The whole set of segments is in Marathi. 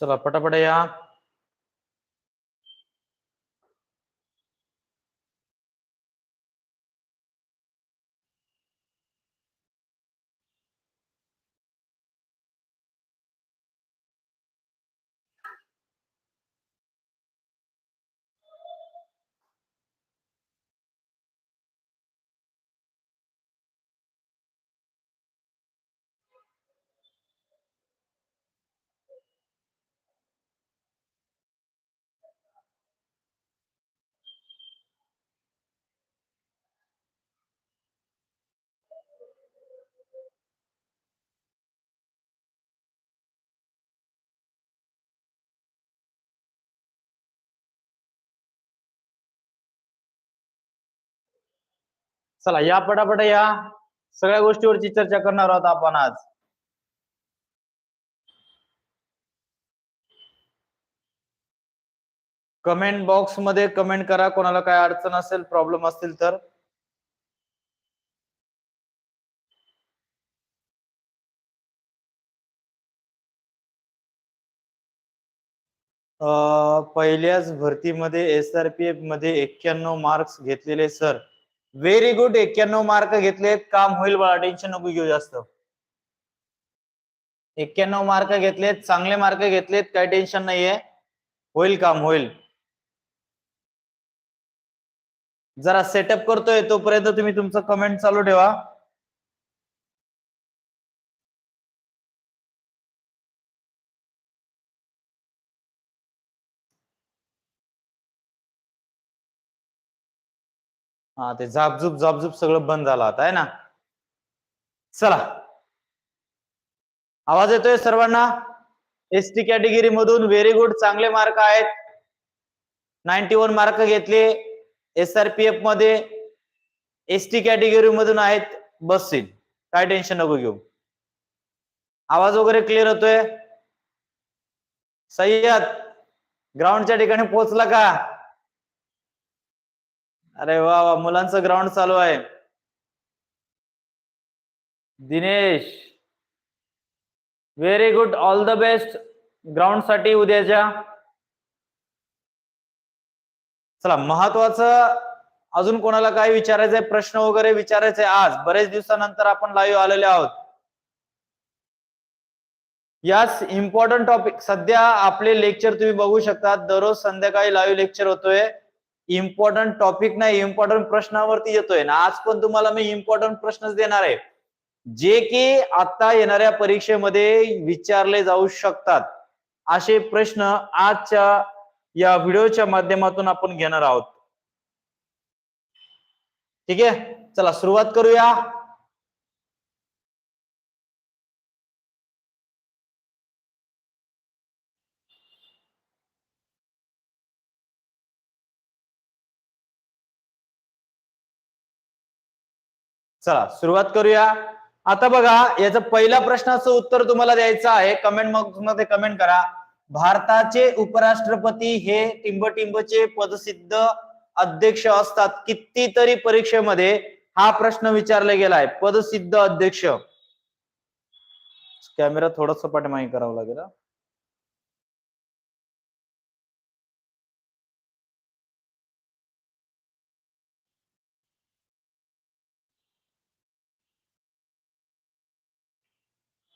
चला पटापट चला या पटापट या. सगळ्या गोष्टीवरची चर्चा करणार आहोत आपण आज. कमेंट बॉक्समध्ये कमेंट करा. कोणाला काय अडचण असेल प्रॉब्लेम असतील तर. पहिल्याच भरतीमध्ये एस आर पी एफमध्ये एक्क्याण्णव मार्क्स घेतलेले सर व्हेरी गुड एक्क्याण्णव मार्क घेतलेत. काम होईल बाळा. टेन्शन नको घेऊ जास्त. एक्क्याण्णव मार्क घेतलेत. चांगले मार्क घेतलेत. काही टेन्शन नाहीये. होईल काम होईल. जरा सेटअप करतोय. तोपर्यंत तुम्ही तुमचं कमेंट चालू ठेवा. हा ते झापझूप झापझूप सगळं बंद झालं आता आहे ना? चला. आवाज येतोय सर्वांना? एस टी कॅटेगरी मधून व्हेरी गुड चांगले मार्क आहेत. नाईन्टी वन मार्क घेतले. एस आर पी एफमध्ये एस टी कॅटेगरी मधून आहेत. बसतील काय टेन्शन नको घेऊ. आवाज वगैरे क्लिअर होतोय? सय्यद ग्राउंडच्या ठिकाणी पोहोचला का? अरे वा वा मुलांचं ग्राउंड चालू आहे. Dinesh very good all the best ग्राउंडसाठी उद्याच्या. चला महत्वाचं अजून कोणाला काय विचारायचंय प्रश्न वगैरे विचारायचे आज. बरेच दिवसानंतर आपण लाईव्ह आलेले आहोत. याच इम्पॉर्टंट टॉपिक सध्या आपले लेक्चर तुम्ही बघू शकता. दररोज संध्याकाळी लाईव्ह लेक्चर होतोय. इम्पॉर्टंट टॉपिक नाही इम्पॉर्टंट प्रश्नावरती येतोय. ना आज पण तुम्हाला मी इम्पॉर्टंट प्रश्नच देणार आहे. जे की आता येणाऱ्या परीक्षेमध्ये विचारले जाऊ शकतात. असे प्रश्न आजच्या या व्हिडिओच्या माध्यमातून आपण घेणार आहोत. ठीक आहे? चला सुरुवात करूया. चला सुरुवात करूया. आता बघा याचं पहिल्या प्रश्नाचं उत्तर तुम्हाला द्यायचं आहे. कमेंट बॉक्समध्ये कमेंट करा. भारताचे उपराष्ट्रपती हे टिंबटिंबचे पदसिद्ध अध्यक्ष असतात. कितीतरी परीक्षेमध्ये हा प्रश्न विचारला गेलाय. पदसिद्ध अध्यक्ष. कॅमेरा थोडस पाठीमागे करावं लागेल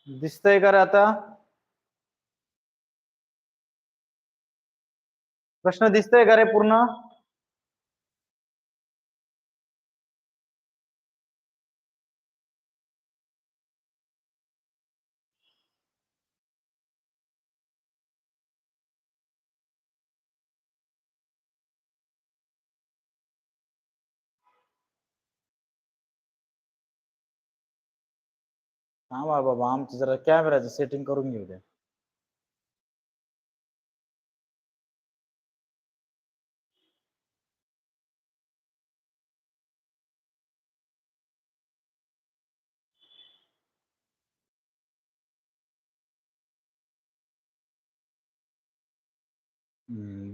दिसतंय का रे आता? प्रश्न दिसतोय का रे पूर्ण? हा बा बाबा आमचं जरा कॅमेराचं सेटिंग करून घेऊ द्या.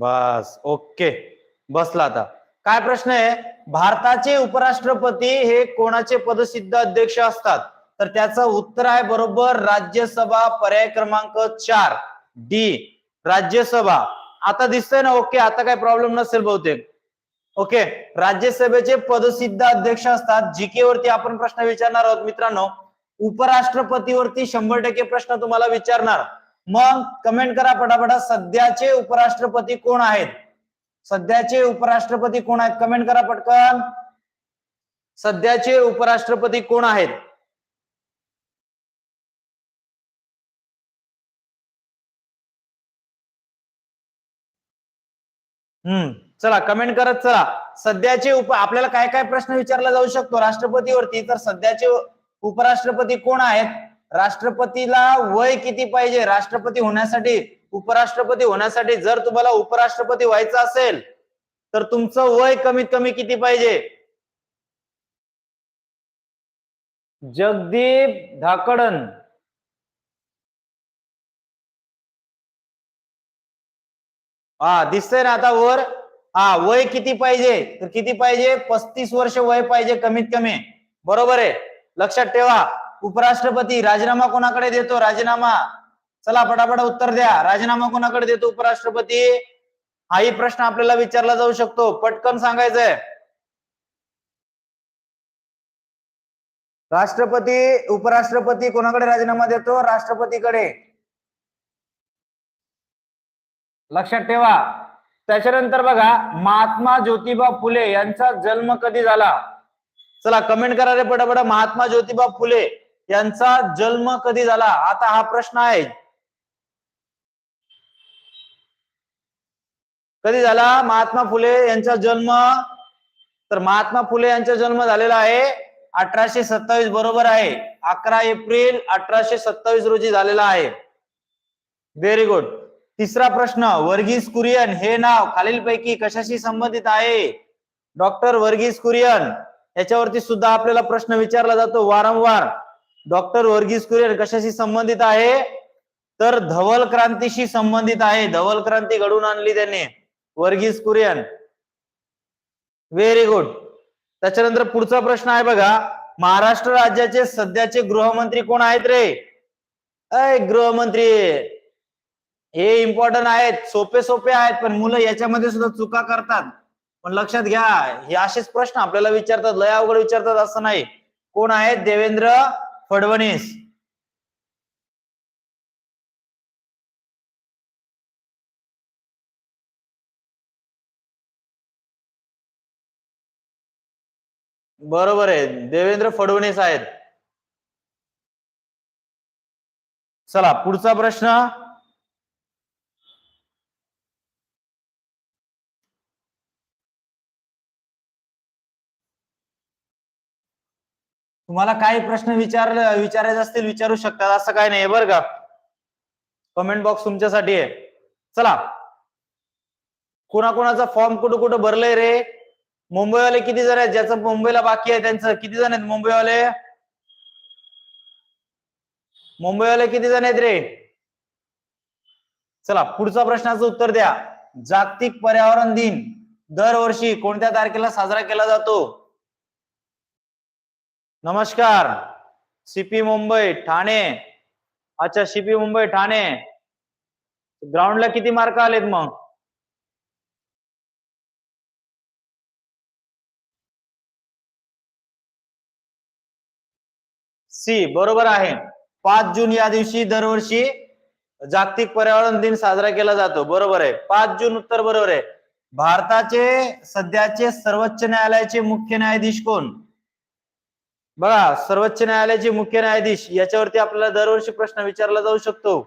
बस ओके. बसला आता. काय प्रश्न आहे? भारताचे उपराष्ट्रपती हे कोणाचे पदसिद्ध अध्यक्ष असतात? तर त्याचं उत्तर आहे बरोबर राज्यसभा पर्याय क्रमांक चार डी. राज्यसभा. आता दिसतंय ना ओके आता काही प्रॉब्लेम नसेल बहुतेक. ओके राज्यसभेचे पदसिद्ध अध्यक्ष असतात. जीके वरती आपण प्रश्न विचारणार आहोत मित्रांनो उपराष्ट्रपतीवरती शंभर टक्के प्रश्न तुम्हाला विचारणार. मग कमेंट करा पटापटा सध्याचे उपराष्ट्रपती कोण आहेत? सध्याचे उपराष्ट्रपती कोण आहेत? कमेंट करा पटकन. सध्याचे उपराष्ट्रपती कोण आहेत? हम्म. चला कमेंट करत चला. सध्याचे उप आपल्याला काय काय प्रश्न विचारला जाऊ शकतो? राष्ट्रपतीवरती. तर सध्याचे उपराष्ट्रपती कोण आहेत? राष्ट्रपतीला वय किती पाहिजे? राष्ट्रपती होण्यासाठी उपराष्ट्रपती होण्यासाठी जर तुम्हाला उपराष्ट्रपती व्हायचं असेल तर तुमचं वय कमीत कमी किती पाहिजे? जगदीप धाकडन. हा दिसतंय ना आता वर? हा वय किती पाहिजे? तर किती पाहिजे? पस्तीस वर्ष वय पाहिजे कमीत कमी. बरोबर आहे. लक्षात ठेवा. उपराष्ट्रपती राजीनामा कोणाकडे देतो? राजीनामा. चला पटापट उत्तर द्या. राजीनामा कोणाकडे देतो उपराष्ट्रपती? हाही प्रश्न आपल्याला विचारला जाऊ शकतो. पटकन सांगायचंय. राष्ट्रपती उपराष्ट्रपती कोणाकडे राजीनामा देतो? राष्ट्रपतीकडे. लक्षात ठेवा. त्याच्यानंतर बघा महात्मा ज्योतिबा फुले यांचा जन्म कधी झाला? चला कमेंट करा रे पटापट. महात्मा ज्योतिबा फुले यांचा जन्म कधी झाला? आता हा प्रश्न आहे. कधी झाला? महात्मा फुले यांचा जन्म? तर महात्मा फुले यांचा जन्म झालेला आहे अठराशे सत्तावीस बरोबर आहे. अकरा एप्रिल अठराशे सत्तावीस रोजी झालेला आहे. व्हेरी गुड तिसरा प्रश्न वर्गीस कुरियन हे नाव खालीलपैकी कशाशी संबंधित आहे? डॉक्टर वर्गीस कुरियन याच्यावरती सुद्धा आपल्याला प्रश्न विचारला जातो वारंवार. डॉक्टर वर्गीस कुरियन कशाशी संबंधित आहे? तर धवल क्रांतीशी संबंधित आहे. धवल क्रांती घडून आणली त्यांनी वर्गीस कुरियन. व्हेरी गुड त्याच्यानंतर पुढचा प्रश्न आहे बघा. महाराष्ट्र राज्याचे सध्याचे गृहमंत्री कोण आहेत रे? अय गृहमंत्री. हे इम्पॉर्टंट आहेत सोपे सोपे आहेत पण मुलं याच्यामध्ये सुद्धा चुका करतात. पण लक्षात घ्या हे असेच प्रश्न आपल्याला विचारतात लय अवघड विचारतात असं नाही. कोण आहेत? देवेंद्र फडणवीस. बरोबर आहे देवेंद्र फडणवीस आहेत. चला पुढचा प्रश्न. तुम्हाला काही प्रश्न विचार विचारायचे असतील विचारू शकतात. असं काही नाही बरं का? कमेंट बॉक्स तुमच्यासाठी आहे. चला. कोणाकोणाचा फॉर्म कुठं कुठं भरलंय रे? मुंबईवाले किती जण आहेत? ज्याचं मुंबईला बाकी आहे त्यांचं. किती जण आहेत मुंबईवाले? मुंबईवाले किती जण आहेत रे? चला पुढचा प्रश्नाचं उत्तर द्या. जागतिक पर्यावरण दिन. दरवर्षी कोणत्या तारखेला साजरा केला जातो? नमस्कार. सीपी मुंबई ठाणे. अच्छा सीपी मुंबई ठाणे. ग्राउंडला किती मार्क आलेत मग? सी बरोबर आहे. पाच जून या दिवशी दरवर्षी जागतिक पर्यावरण दिन साजरा केला जातो. बरोबर आहे. पाच जून उत्तर बरोबर आहे. भारताचे सध्याचे सर्वोच्च न्यायालयाचे मुख्य न्यायाधीश कोण? बघा सर्वोच्च न्यायालयाचे मुख्य न्यायाधीश याच्यावरती आपल्याला दरवर्षी प्रश्न विचारला जाऊ शकतो.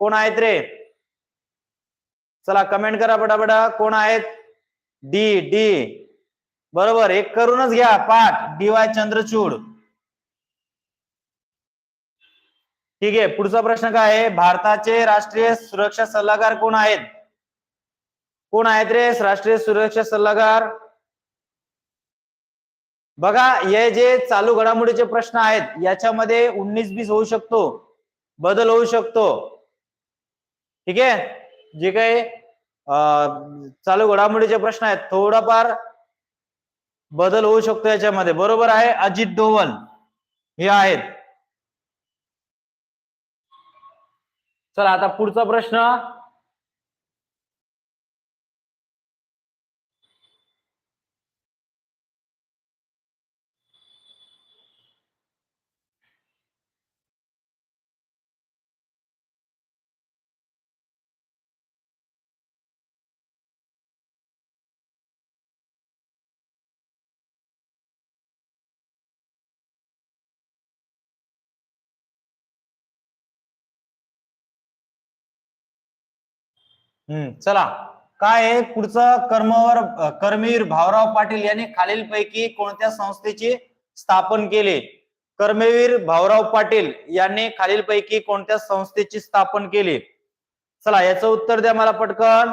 कोण आहेत रे? चला कमेंट करा पटापटा कोण आहेत? D D. बरोबर एक करूनच घ्या. पाठ डी वाय चंद्रचूड. ठीक आहे पुढचा प्रश्न काय आहे? भारताचे राष्ट्रीय सुरक्षा सल्लागार कोण आहेत? कोण आहेत रे? राष्ट्रीय सुरक्षा सल्लागार? बघा हे जे चालू घडामोडीचे प्रश्न आहेत याच्यामध्ये उन्नीस बीस होऊ शकतो बदल होऊ शकतो. ठीक आहे? जे काही चालू घडामोडीचे प्रश्न आहेत थोडाफार बदल होऊ शकतो याच्यामध्ये. बरोबर आहे? अजित डोवल. हे आहेत. चला आता पुढचा प्रश्न. चला. काय आहे? पुढचं कर्मवर कर्मवीर भाऊराव पाटील यांनी खालीलपैकी कोणत्या संस्थेची स्थापन केली? कर्मवीर भाऊराव पाटील यांनी खालीलपैकी कोणत्या संस्थेची स्थापन केली? चला याचं उत्तर द्या मला पटकन.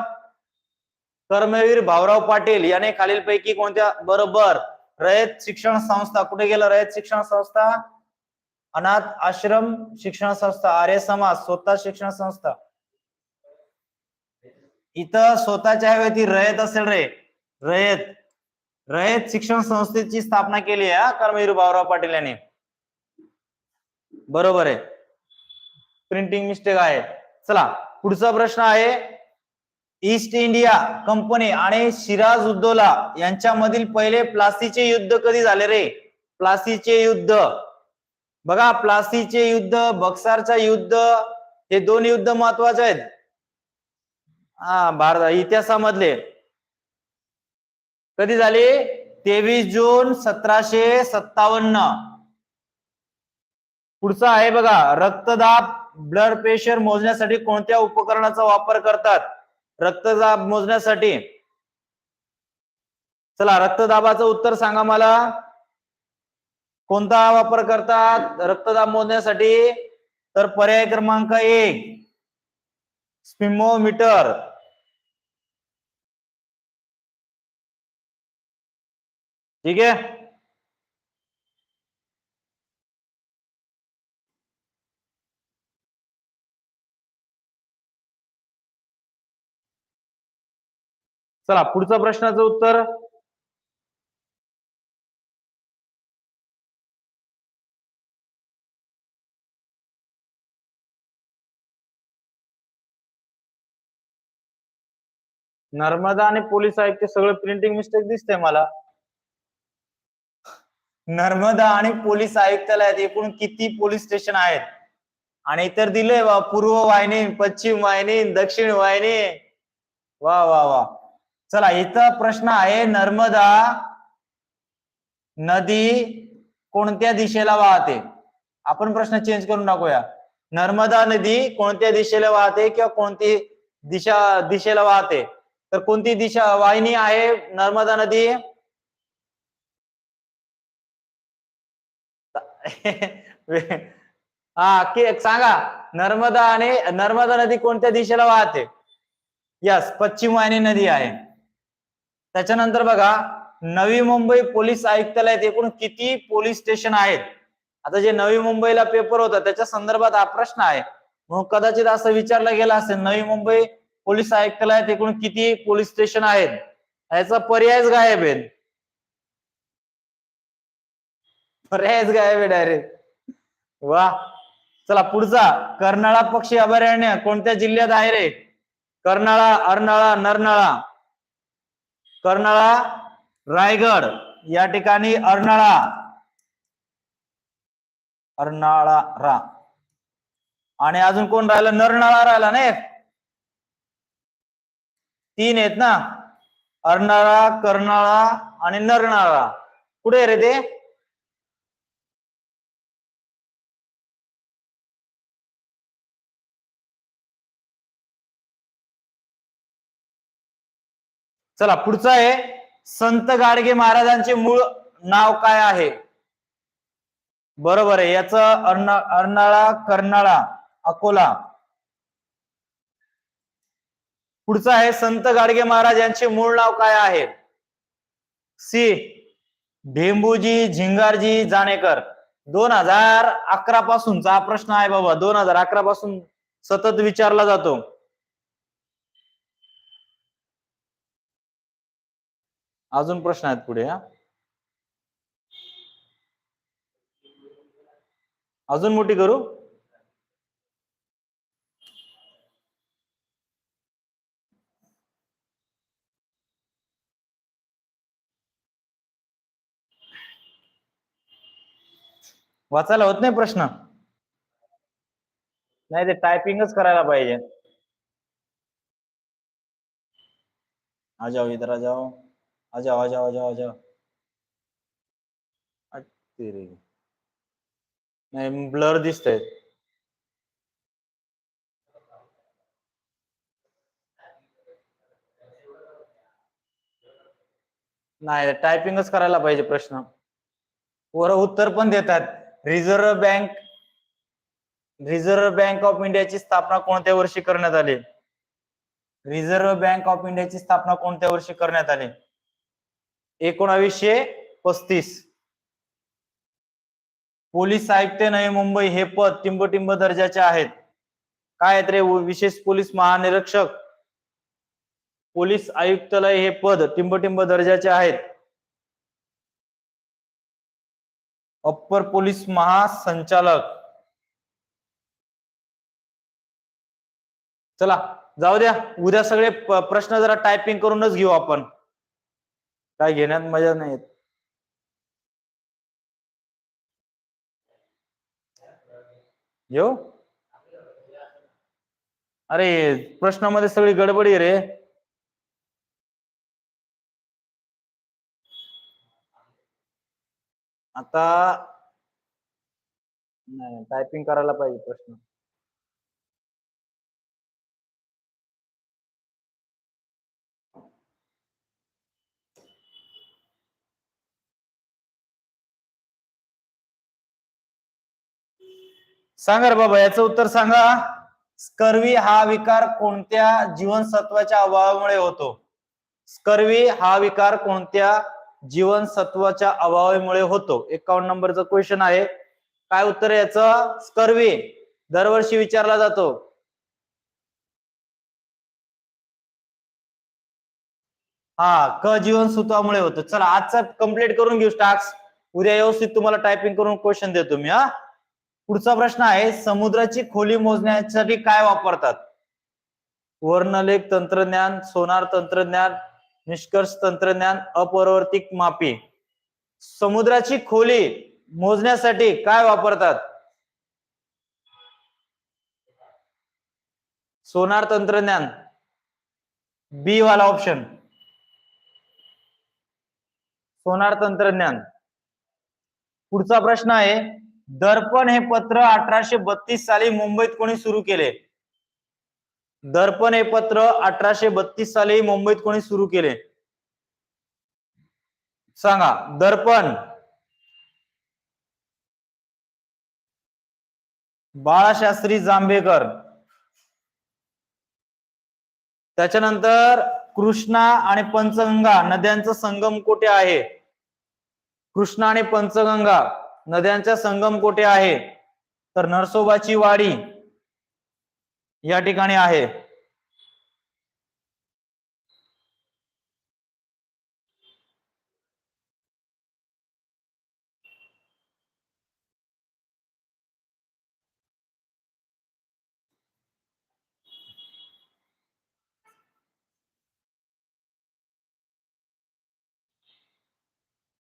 कर्मवीर भाऊराव पाटील याने खालीलपैकी कोणत्या? बरोबर. रयत शिक्षण संस्था. कुठे गेलं रयत शिक्षण संस्था? अनाथ आश्रम शिक्षण संस्था. आर्य समाज स्वतः शिक्षण संस्था. इथं स्वतःच्या ऐवजी रयत असेल रे. रयत. रयत शिक्षण संस्थेची स्थापना केली आहे हा कर्मवीर भाऊराव पाटील यांनी. बरोबर आहे. प्रिंटिंग मिस्टेक आहे. चला पुढचा प्रश्न आहे. ईस्ट इंडिया कंपनी आणि सिराज उद्दोला यांच्यामधील पहिले प्लासीचे युद्ध कधी झाले रे? प्लासीचे युद्ध. बघा प्लासीचे युद्ध बक्सारचा युद्ध हे दोन युद्ध महत्त्वाचे आहेत. हा भारत इतिहासामधले. कधी झाले? तेवीस जून सतराशे सत्तावन्न. पुढचा आहे बघा रक्तदाब ब्लड प्रेशर मोजण्यासाठी कोणत्या उपकरणाचा वापर करतात? रक्तदाब मोजण्यासाठी. चला रक्तदाबाचं उत्तर सांगा मला. कोणता वापर करतात? रक्तदाब मोजण्यासाठी. तर पर्याय क्रमांक एक. स्पिमोमीटर. ठीक आहे? चला पुढचा प्रश्नाचं उत्तर. नर्मदा आणि पोलीस आयुक्त सगळं प्रिंटिंग मिस्टेक दिसते मला. नर्मदा आणि पोलीस आयुक्तालयात एकूण किती पोलीस स्टेशन आहेत? आणि इतर दिले वा पूर्व वाहिनी पश्चिम वाहिनी दक्षिण वाहिनी. वा वा वा. चला इथं प्रश्न आहे नर्मदा नदी कोणत्या दिशेला वाहते? आपण प्रश्न चेंज करून टाकूया. नर्मदा नदी कोणत्या दिशेला वाहते किंवा कोणती दिशा दिशेला वाहते? तर कोणती दिशा वाहिनी आहे नर्मदा नदी? हा सांगा. नर्मदा आणि नर्मदा नदी कोणत्या दिशेला वाहते? यस पश्चिम वाहिनी नदी आहे. त्याच्यानंतर बघा नवी मुंबई पोलीस आयुक्तालयात एकूण किती पोलीस स्टेशन आहेत? आता जे नवी मुंबईला पेपर होता त्याच्या संदर्भात हा प्रश्न आहे. म्हणून कदाचित असं विचारलं गेलं असेल नवी मुंबई पोलीस आयुक्तालयात एकूण किती पोलीस स्टेशन आहेत? याचा पर्यायच गायब आहे. पर्यायच गायब आहे डायरेक्ट वा. चला पुढचा. कर्नाळा पक्षी अभयारण्य कोणत्या जिल्ह्यात आहे रे? कर्नाळा अर्नाळा नरनाळा. कर्नाळा रायगड. या ठिकाणी अर्नाळा. अर्नाळा रा. आणि अजून कोण राहिलं? नरनाळा राहिला नाही तीन आहेत ना. अर्नाळा कर्नाळा आणि नरनाळा कुठे आहे रे ते? चला पुढचं आहे. संत गाडगे महाराजांचे मूळ नाव काय आहे? बरोबर आहे. याचं अर्ना अर्नाळा कर्नाळा अकोला. पुढचं आहे संत गाडगे महाराज यांचे मूळ नाव काय आहे? सी. भेंबूजी झिंगारजी जाणेकर. दोन हजार अकरा पासूनचा हा प्रश्न आहे बाबा. दोन हजार अकरा पासून सतत विचारला जातो. अजून प्रश्न आहेत पुढे हा. अजून मोठी करू? वाचायला होत नाही प्रश्न. नाही ते टायपिंगच करायला पाहिजे. आ जाओ इधर आ जाओ आ जाओ आ जाओ आ जाओ आ जाओ नाही ब्लर दिसत आहेत नाही टायपिंगच करायला पाहिजे प्रश्न. वर उत्तर पण देतात. Reserve bank reserve bank of इंडियाची स्थापना कोणत्या वर्षी करण्यात आली? रिझर्व्ह बँक ऑफ इंडियाची स्थापना कोणत्या वर्षी करण्यात आली? एकोणावीसशे पस्तीस. पोलीस आयुक्त नवी मुंबई हे पद टिंबटिंब दर्जाचे आहेत. काय आहेत रे? विशेष पोलीस महानिरीक्षक. पोलीस आयुक्तालय हे पद टिंबटिंब दर्जाचे आहेत. अप्पर पोलीस महासंचालक. चला जाऊ द्या. उद्या सगळे प्रश्न जरा टायपिंग करूनच घेऊ आपण. काय घेण्यात मजा नाही येत. येऊ? अरे प्रश्नामध्ये सगळी गडबडी आहे रे. आता नाही टायपिंग करायला पाहिजे प्रश्न. सांगा रे बाबा याचं उत्तर सांगा. स्कर्वी हा विकार कोणत्या जीवनसत्वाच्या अभावामुळे होतो? स्कर्वी हा विकार कोणत्या जीवनसत्वाच्या अभावामुळे होतो. एकावन्न नंबरचा क्वेश्चन आहे. काय उत्तर आहे याचं? स्कर्वी. दरवर्षी विचारला जातो. हा क जीवनसत्वामुळे होतो. चला आजचा कंप्लीट करून घेऊ टास्क. उद्या व्यवस्थित तुम्हाला टायपिंग करून क्वेश्चन देतो मी हा. पुढचा प्रश्न आहे समुद्राची खोली मोजण्यासाठी काय वापरतात? वर्णलेख तंत्रज्ञान सोनार तंत्रज्ञान निष्कर्ष तंत्रज्ञान अपरिवर्तित मापी. समुद्राची खोली मोजण्यासाठी काय वापरतात? सोनार तंत्रज्ञान. बी वाला ऑप्शन सोनार तंत्रज्ञान. पुढचा प्रश्न आहे दर्पण हे पत्र अठराशे बत्तीस साली मुंबईत कोणी सुरू केले? दर्पण हे पत्र अठराशे बत्तीस साली मुंबईत कोणी सुरू केले? सांगा दर्पण. बाळाशास्त्री जांभेकर. त्याच्यानंतर कृष्णा आणि पंचगंगा नद्यांचा संगम कुठे आहे? कृष्णा आणि पंचगंगा नद्यांचा संगम कुठे आहे? तर नरसोबाची वाडी. या ठिकाणी आहे.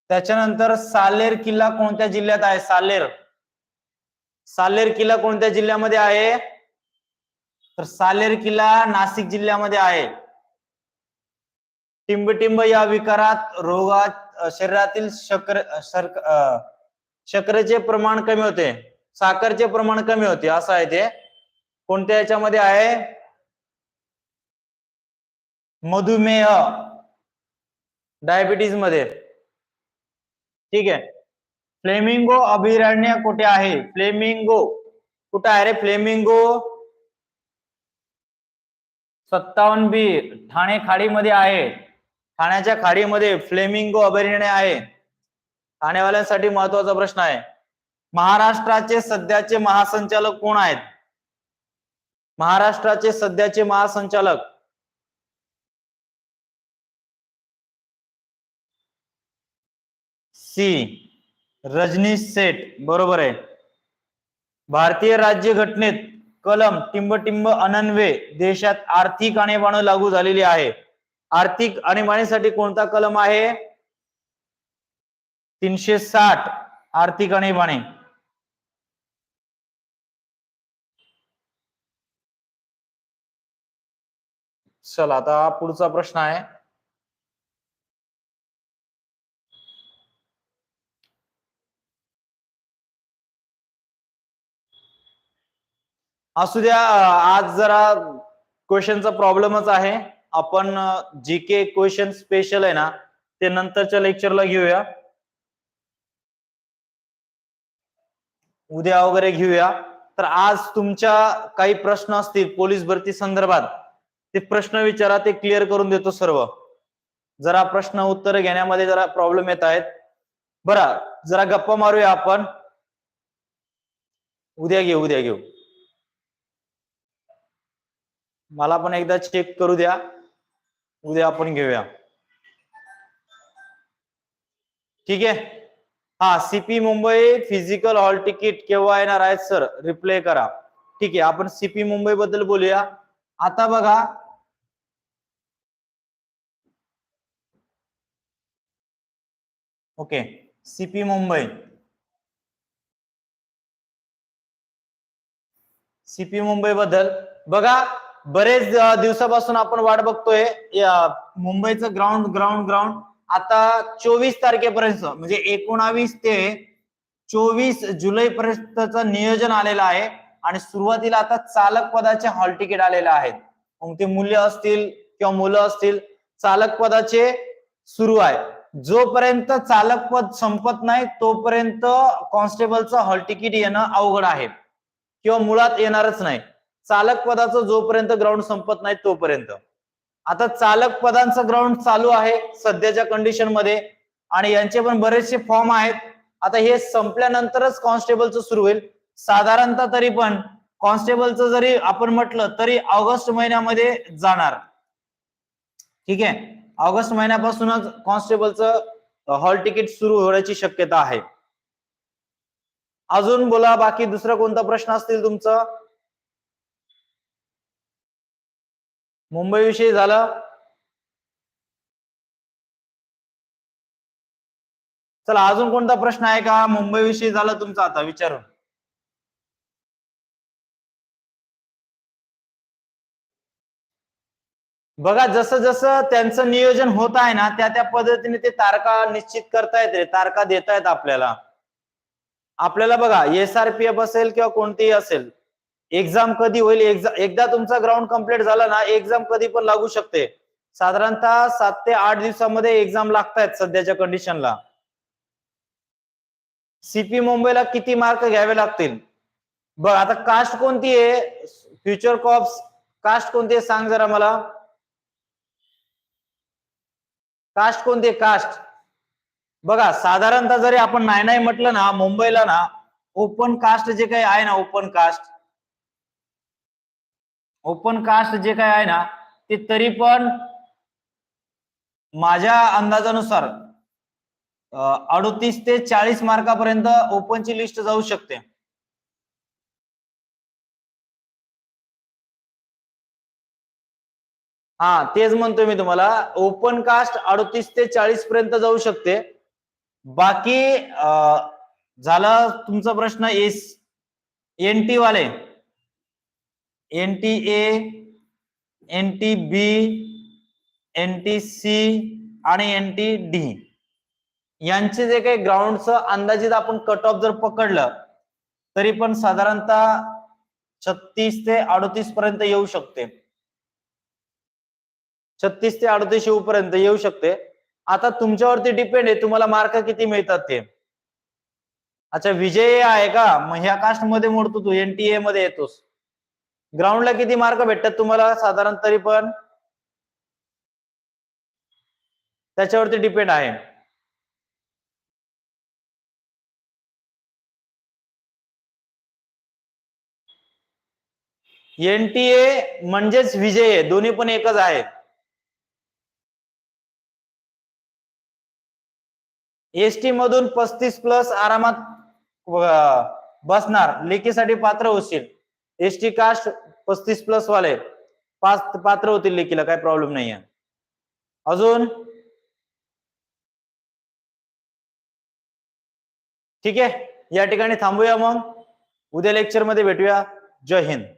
त्याच्यानंतर सालेर किल्ला कोणत्या जिल्ह्यात आहे? सालेर. सालेर किल्ला कोणत्या जिल्ह्यामध्ये आहे? तर सालेर किल्ला नाशिक जिल्ह्यामध्ये आहे. टिंबटिंब या विकारात रोगात शरीरातील शक्र शर्क शर्करेचे प्रमाण कमी होते. साखरचे प्रमाण कमी होते. असं आहे ते. कोणत्या याच्यामध्ये आहे? मधुमेह. डायबिटीजमध्ये ठीक आहे. फ्लेमिंगो अभयारण्य कुठे आहे? फ्लेमिंगो. कुठे आहे रे? फ्लेमिंगो. सत्तावन्न बी. ठाणे खाडीमध्ये आहे. ठाण्याच्या खाडीमध्ये फ्लेमिंगो अभयारण्य आहे. ठाणेवाल्यांसाठी महत्त्वाचा प्रश्न आहे. महाराष्ट्राचे सध्याचे महासंचालक कोण आहेत? महाराष्ट्राचे सध्याचे महासंचालक सी. रजनीश सेठ. बरोबर आहे. भारतीय राज्य घटनेत कलम टिंबटिंब अनन्वे देशात आर्थिक आणीबाणी लागू झालेली आहे. आर्थिक आणीबाणीसाठी कोणता कलम आहे? तीनशे साठ आर्थिक आणीबाणी. चला आता पुढचा प्रश्न आहे. असू द्या आज जरा क्वेश्चनचा प्रॉब्लेमच आहे. आपण जी के क्वेश्चन स्पेशल आहे ना ते नंतरच्या लेक्चरला घेऊया. उद्या वगैरे घेऊया. तर आज तुमच्या काही प्रश्न असतील पोलीस भरती संदर्भात ते प्रश्न विचारा ते क्लिअर करून देतो सर्व. जरा प्रश्न उत्तर घेण्यामध्ये जरा प्रॉब्लेम येत आहेत. बरं जरा गप्पा मारूया आपण. उद्या घेऊ उद्या घेऊ. मला पण एकदा चेक करू द्या. उद्या आपण घेऊया. ठीक आहे? हा CP Mumbai physical hall ticket केव्हा येणार आहेत सर रिप्लाय करा. ठीक आहे आपण सीपी मुंबई बद्दल बोलूया. आता बघा. Okay CP Mumbai CP Mumbai बद्दल बघा. बरेच दिवसापासून आपण वाट बघतोय मुंबईचं ग्राउंड ग्राउंड ग्राउंड आता चोवीस तारखेपर्यंत म्हणजे एकोणावीस ते चोवीस जुलै पर्यंतचं नियोजन आलेलं आहे. आणि सुरुवातीला आता चालक पदाचे हॉल तिकीट आलेले आहेत मग ते मूल्य असतील किंवा मुलं असतील चालक पदाचे सुरू आहे. जोपर्यंत चालक पद संपत नाही तोपर्यंत कॉन्स्टेबलचं हॉल तिकीट येणं अवघड आहे. किंवा मुळात येणारच नाही. चालक पदाचं जोपर्यंत ग्राउंड संपत नाही तोपर्यंत. आता चालक पदांचं ग्राउंड चालू आहे सध्याच्या कंडिशनमध्ये आणि यांचे पण बरेचसे फॉर्म आहेत. आता हे संपल्यानंतरच कॉन्स्टेबलचं सुरू होईल. साधारणतः तरी पण कॉन्स्टेबलचं जरी आपण म्हटलं तरी ऑगस्ट महिन्यामध्ये जाणार. ठीक आहे? ऑगस्ट महिन्यापासूनच कॉन्स्टेबलचं हॉल तिकीट सुरू होण्याची शक्यता आहे. अजून बोला बाकी दुसरा कोणता प्रश्न असतील तुमचं? मुंबई विषयी झालं. चला अजून कोणता प्रश्न आहे का? मुंबई विषयी झाला तुमचा आता विचारून. बघा जसं जसं त्यांचं नियोजन होत आहे ना त्या त्या पद्धतीने ते तारखा निश्चित करतायत रे तारखा देतायत आपल्याला. आपल्याला बघा एस आर पी एफ असेल किंवा कोणतीही असेल एक्झाम कधी होईल? एकदा तुमचा ग्राउंड कंप्लीट झाला ना एक्झाम कधी पण लागू शकते. साधारणतः सात ते आठ दिवसामध्ये एक्झाम लागतायत सध्याच्या कंडिशनला सीपी मुंबईला किती मार्क घ्यावे लागतील? बघ आता कास्ट कोणती आहे? फ्युचर कॉप्स कास्ट कोणती आहे? सांग जरा मला. कास्ट कोणती आहे? कास्ट बघा साधारणतः जरी आपण नाही नाही म्हटलं ना मुंबईला ना ओपन कास्ट जे काही आहे ना ओपन कास्ट ओपन कास्ट जे काही आहे ना ते तरी पण माझ्या अंदाजानुसार अडतीस ते चाळीस मार्कापर्यंत ओपनची लिस्ट जाऊ शकते. हा तेच म्हणतोय मी तुम्हाला. ओपन कास्ट अडतीस ते चाळीस पर्यंत जाऊ शकते. बाकी झाला तुमचा प्रश्न एस एन टी वाले. N T A N T B N T C आणि एन टी डी यांचे जे काही ग्राउंडचं अंदाजित आपण कट ऑफ जर पकडलं तरी पण साधारणतः छत्तीस ते अडतीस पर्यंत येऊ शकते. छत्तीस ते अडतीस येऊ पर्यंत येऊ शकते. आता तुमच्यावरती डिपेंड आहे तुम्हाला मार्क किती मिळतात ते. अच्छा विजय आहे का? मग ह्या कास्टमध्ये मोडतो तू एनटीए मध्ये येतोस. ग्राउंडला किती मार्क भेटतात तुम्हाला? साधारण तरी पण? त्याच्यावरती डिपेंड आहे. एनटीए म्हणजेच विजय. दोन्ही पण एकच आहे. एसटी मधून पस्तीस प्लस आरामात बसणार. लेखीसाठी पात्र होशील. एसटी कास्ट पस्तीस प्लस वाले. पाच पात्र होतील लेखीला काही प्रॉब्लेम नाहीये. अजून? ठीक आहे. या ठिकाणी थांबूया मग. उद्या लेक्चरमध्ये भेटूया. जय हिंद.